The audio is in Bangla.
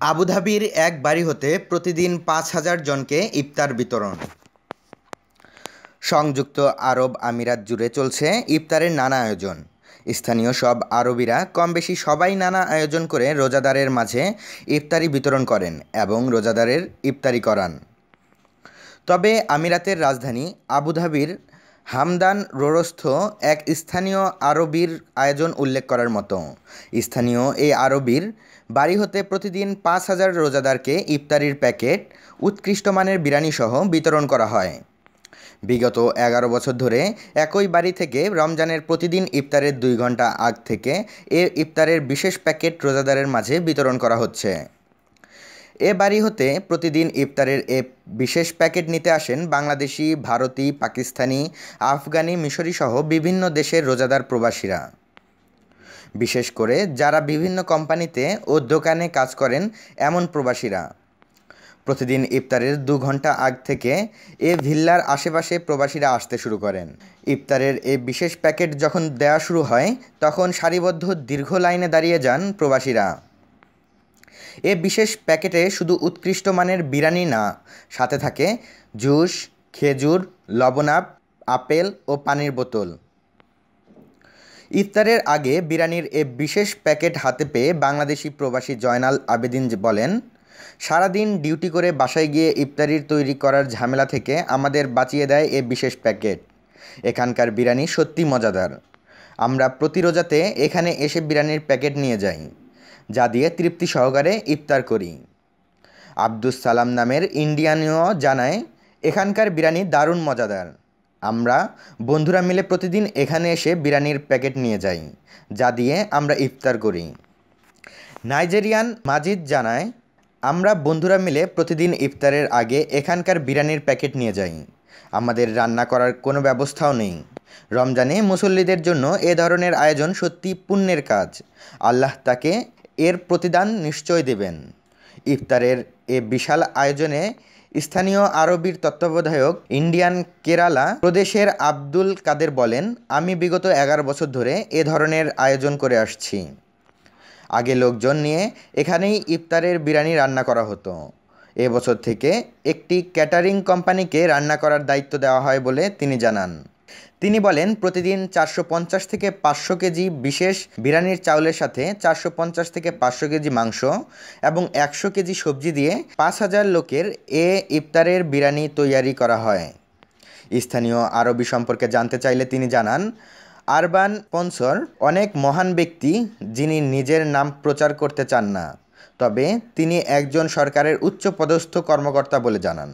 আবুধাবির এক বাড়ি হতে প্রতিদিন পাঁচ হাজার জনকে ইফতার বিতরণ। সংযুক্ত আরব আমিরাত জুড়ে চলছে ইফতারের নানা আয়োজন। স্থানীয় সব আরবিরা কম বেশি সবাই নানা আয়োজন করে রোজাদারের মাঝে ইফতারি বিতরণ করেন এবং রোজাদারের ইফতারি করান। তবে আমিরাতের রাজধানী আবুধাবির হামদান রোরস্থ এক স্থানীয় আরবির আয়োজন উল্লেখ করার মতো। স্থানীয় এই আরবির বাড়ি হতে প্রতিদিন পাঁচ হাজার রোজাদারকে ইফতারির প্যাকেট, উৎকৃষ্ট মানের বিরিয়ানিসহ বিতরণ করা হয়। বিগত এগারো বছর ধরে একই বাড়ি থেকে রমজানের প্রতিদিন ইফতারের দুই ঘণ্টা আগ থেকে এ ইফতারের বিশেষ প্যাকেট রোজাদারের মাঝে বিতরণ করা হচ্ছে। এ বাড়ি হতে প্রতিদিন ইফতারের এ বিশেষ প্যাকেট নিতে আসেন বাংলাদেশি, ভারতী, পাকিস্তানি, আফগানি মিশরি সহ বিভিন্ন দেশের রোজাদার প্রবাসীরা। বিশেষ করে যারা বিভিন্ন কোম্পানিতে ও দোকানে কাজ করেন এমন প্রবাসীরা। প্রতিদিন ইফতারের দু ঘণ্টা আগ থেকে এ ভিল্লার আশেপাশে প্রবাসীরা আসতে শুরু করেন। ইফতারের এ বিশেষ প্যাকেট যখন দেওয়া শুরু হয়, তখন সারিবদ্ধ দীর্ঘ লাইনে দাঁড়িয়ে যান প্রবাসীরা। এ বিশেষ প্যাকেটে শুধু উৎকৃষ্ট মানের বিরিয়ানি না, সাথে থাকে জুস, খেজুর লবণাপ আপেল ও পানির বোতল। ইফতারের আগে বিরিয়ানির এ বিশেষ প্যাকেট হাতে পেয়ে বাংলাদেশি প্রবাসী জয়নাল আবেদিন বলেন, সারাদিন ডিউটি করে বাসায় গিয়ে ইফতারির তৈরি করার ঝামেলা থেকে আমাদের বাঁচিয়ে দেয় এ বিশেষ প্যাকেট। এখানকার বিরিয়ানি সত্যি মজাদার। আমরা প্রতি রোজাতে এখানে এসে বিরিয়ানির প্যাকেট নিয়ে যাই। যা দিয়ে তৃপ্তি সহকারে ইফতার করি। আব্দুস সালাম নামের ইন্ডিয়ানও জানায়, এখানকার বিরিয়ানি দারুণ মজাদার। আমরা বন্ধুরা মিলে প্রতিদিন এখানে এসে বিরিয়ানির প্যাকেট নিয়ে যাই, যা দিয়ে আমরা ইফতার করি। নাইজেরিয়ান মাজিদ জানায়, আমরা বন্ধুরা মিলে প্রতিদিন ইফতারের আগে এখানকার বিরিয়ানির প্যাকেট নিয়ে যাই। আমাদের রান্না করার কোনো ব্যবস্থাও নেই। রমজানে মুসল্লিদের জন্য এ ধরনের আয়োজন সত্যি পুণ্যের কাজ। আল্লাহ তাকে এর প্রতিদান নিশ্চয় দেবেন। ইফতারের এ বিশাল আয়োজনে স্থানীয় আরবির তত্ত্বাবধায়ক ইন্ডিয়ান কেরালা প্রদেশের আব্দুল কাদের বলেন, আমি বিগত এগারো বছর ধরে এ ধরনের আয়োজন করে আসছি। আগে লোকজন নিয়ে এখানেই ইফতারের বিরিয়ানি রান্না করা হতো। এবছর থেকে একটি ক্যাটারিং কোম্পানিকে রান্না করার দায়িত্ব দেওয়া হয় বলে তিনি জানান। তিনি বলেন, প্রতিদিন চারশো পঞ্চাশ থেকে পাঁচশো কেজি বিশেষ বিরিয়ানির চাউলের সাথে চারশো পঞ্চাশ থেকে পাঁচশো কেজি মাংস এবং একশো কেজি সবজি দিয়ে পাঁচ হাজার লোকের এ ইফতারের বিরিয়ানি তৈয়ারি করা হয়। স্থানীয় আরবি সম্পর্কে জানতে চাইলে তিনি জানান, আরবান পনসর অনেক মহান ব্যক্তি যিনি নিজের নাম প্রচার করতে চান না, তবে তিনি একজন সরকারের উচ্চ পদস্থ কর্মকর্তা বলে জানান।